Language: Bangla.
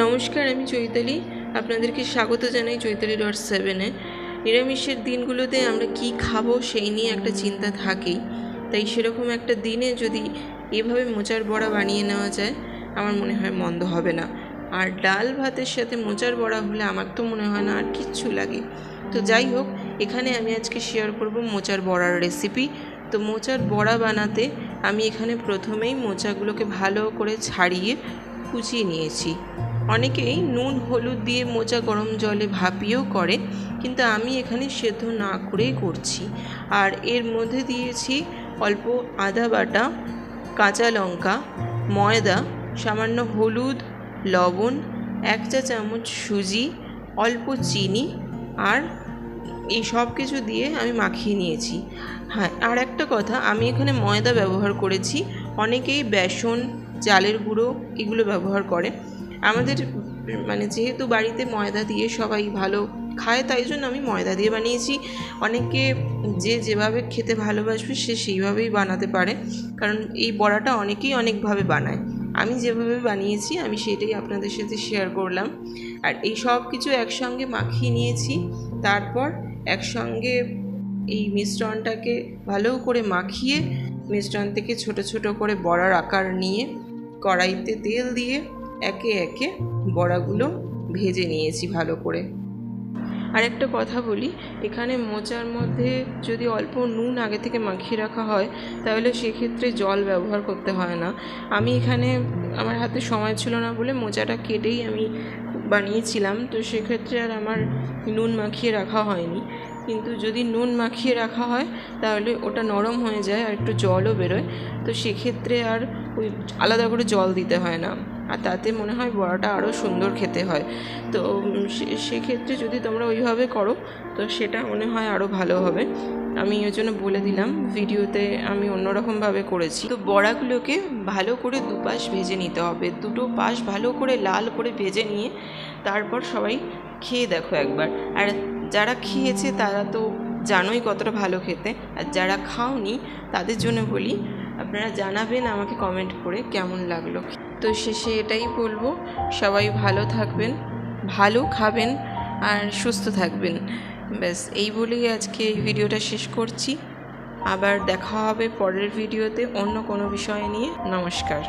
নমস্কার, আমি চৈতালি। আপনাদেরকে স্বাগত জানাই চৈতালি ডট সেভেনে নিরামিষের দিনগুলোতে আমরা কি খাব সেই নিয়ে একটা চিন্তা থাকেই। তাই সেরকম একটা দিনে যদি এভাবে মোচার বড়া বানিয়ে নেওয়া যায়, আমার মনে হয় মন্দ হবে না। আর ডাল ভাতের সাথে মোচার বড়া হলে আমার তো মনে হয় না আর কিচ্ছু লাগে। তো যাই হোক, এখানে আমি আজকে শেয়ার করব মোচার বড়ার রেসিপি তো মোচার বড়া বানাতে আমি এখানে প্রথমেই মোচাগুলোকে ভালো করে ছাড়িয়ে কুচিয়ে নিয়েছি। অনেকেই নুন, হলুদ দিয়ে মোচা গরম জলে ভাপিয়েও করে, কিন্তু আমি এখানে সেদ্ধ না করেই করছি। আর এর মধ্যে দিয়েছি অল্প আদা বাটা, কাঁচা লঙ্কা, ময়দা, সামান্য হলুদ, লবণ, এক চা চামচ সুজি, অল্প চিনি আর এই সব কিছু দিয়ে আমি মাখিয়ে নিয়েছি। হ্যাঁ আর একটা কথা, আমি এখানে ময়দা ব্যবহার করেছি। অনেকেই বেসন, চালের গুঁড়ো এগুলো ব্যবহার করে। আমাদের মানে যেহেতু বাড়িতে ময়দা দিয়ে সবাই ভালো খায়, তাই জন্য আমি ময়দা দিয়ে বানিয়েছি। অনেকে যে যেভাবে খেতে ভালোবাসবে, সে সেইভাবেই বানাতে পারে। কারণ এই বড়াটা অনেকেই অনেকভাবে বানায়। আমি যেভাবে বানিয়েছি, আমি সেটাই আপনাদের সাথে শেয়ার করলাম। আর এই সব কিছু একসঙ্গে মাখিয়ে নিয়েছি। তারপর একসঙ্গে এই মিশ্রণটাকে ভালো করে মাখিয়ে, মিশ্রণ থেকে ছোট ছোট করে বড়ার আকার নিয়ে কড়াইতে তেল দিয়ে একে একে বড়াগুলো ভেজে নিয়েছি ভালো করে। আর একটা কথা বলি, এখানে মোচার মধ্যে যদি অল্প নুন আগে থেকে মাখিয়ে রাখা হয়, তাহলে সেক্ষেত্রে জল ব্যবহার করতে হয় না। আমি এখানে, আমার হাতে সময় ছিল না বলে মোচাটা কেটেই আমি বানিয়েছিলাম, তো সেক্ষেত্রে আর আমার নুন মাখিয়ে রাখা হয়নি। কিন্তু যদি নুন মাখিয়ে রাখা হয়, তাহলে ওটা নরম হয়ে যায় আর একটু জলও বেরোয়, তো সেক্ষেত্রে আর ওই আলাদা করে জল দিতে হয় না। আর তাতে মনে হয় বড়াটা আরও সুন্দর খেতে হয়। তো সেক্ষেত্রে যদি তোমরা ওইভাবে করো, তো সেটা মনে হয় আরও ভালো হবে। আমি ওই জন্য বলে দিলাম, ভিডিওতে আমি অন্যরকমভাবে করেছি। তো বড়াগুলোকে ভালো করে দুপাশ ভেজে নিতে হবে। দুটো পাশ ভালো করে লাল করে ভেজে নিয়ে তারপর সবাই খেয়ে দেখো একবার। আর যারা খেয়েছে তারা তো জানোই কতটা ভালো খেতে। আর যারা খাওনি তাদের জন্য বলি, আপনারা জানাবেন আমাকে কমেন্ট করে কেমন লাগল। তো শেষে এটাই বলব, সবাই ভালো থাকবেন, ভালো খাবেন আর সুস্থ থাকবেন। ব্যাস, এই বলেই আজকে এই ভিডিওটা শেষ করছি। আবার দেখা হবে পরের ভিডিওতে অন্য কোনো বিষয় নিয়ে। নমস্কার।